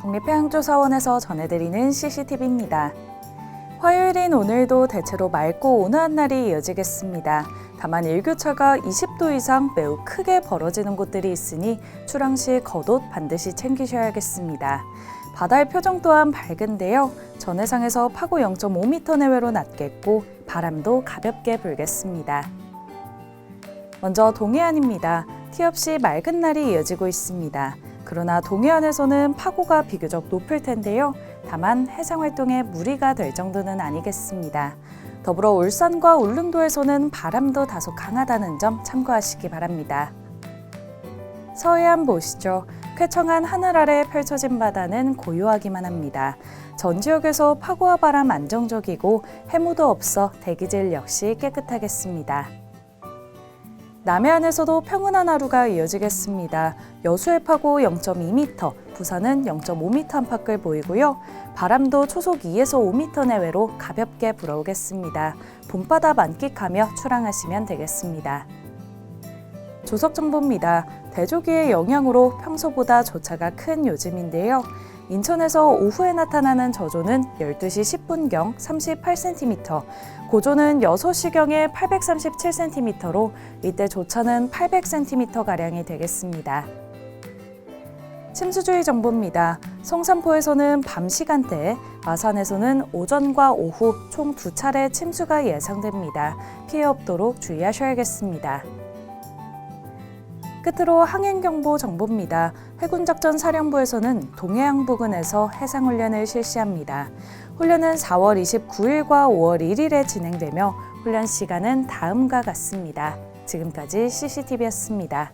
국립해양조사원에서 전해드리는 CCTV입니다. 화요일인 오늘도 대체로 맑고 온화한 날이 이어지겠습니다. 다만 일교차가 20도 이상 매우 크게 벌어지는 곳들이 있으니 출항 시 겉옷 반드시 챙기셔야겠습니다. 바다의 표정 또한 밝은데요. 전해상에서 파고 0.5m 내외로 낮겠고 바람도 가볍게 불겠습니다. 먼저 동해안입니다. 티 없이 맑은 날이 이어지고 있습니다. 그러나 동해안에서는 파고가 비교적 높을 텐데요. 다만 해상 활동에 무리가 될 정도는 아니겠습니다. 더불어 울산과 울릉도에서는 바람도 다소 강하다는 점 참고하시기 바랍니다. 서해안 보시죠. 쾌청한 하늘 아래 펼쳐진 바다는 고요하기만 합니다. 전 지역에서 파고와 바람 안정적이고 해무도 없어 대기질 역시 깨끗하겠습니다. 남해안에서도 평온한 하루가 이어지겠습니다. 여수의 파고 0.2m, 부산은 0.5m 안팎을 보이고요. 바람도 초속 2에서 5m 내외로 가볍게 불어오겠습니다. 봄바다 만끽하며 출항하시면 되겠습니다. 조석 정보입니다. 대조기의 영향으로 평소보다 조차가 큰 요즘인데요. 인천에서 오후에 나타나는 저조는 12시 10분경 38cm, 고조는 6시경에 837cm로 이때 조차는 800cm가량이 되겠습니다. 침수주의 정보입니다. 성산포에서는 밤 시간대에, 마산에서는 오전과 오후 총 두 차례 침수가 예상됩니다. 피해 없도록 주의하셔야겠습니다. 끝으로 항행경보 정보입니다. 해군작전 사령부에서는 동해안 부근에서 해상훈련을 실시합니다. 훈련은 4월 29일과 5월 1일에 진행되며 훈련 시간은 다음과 같습니다. 지금까지 CCTV였습니다.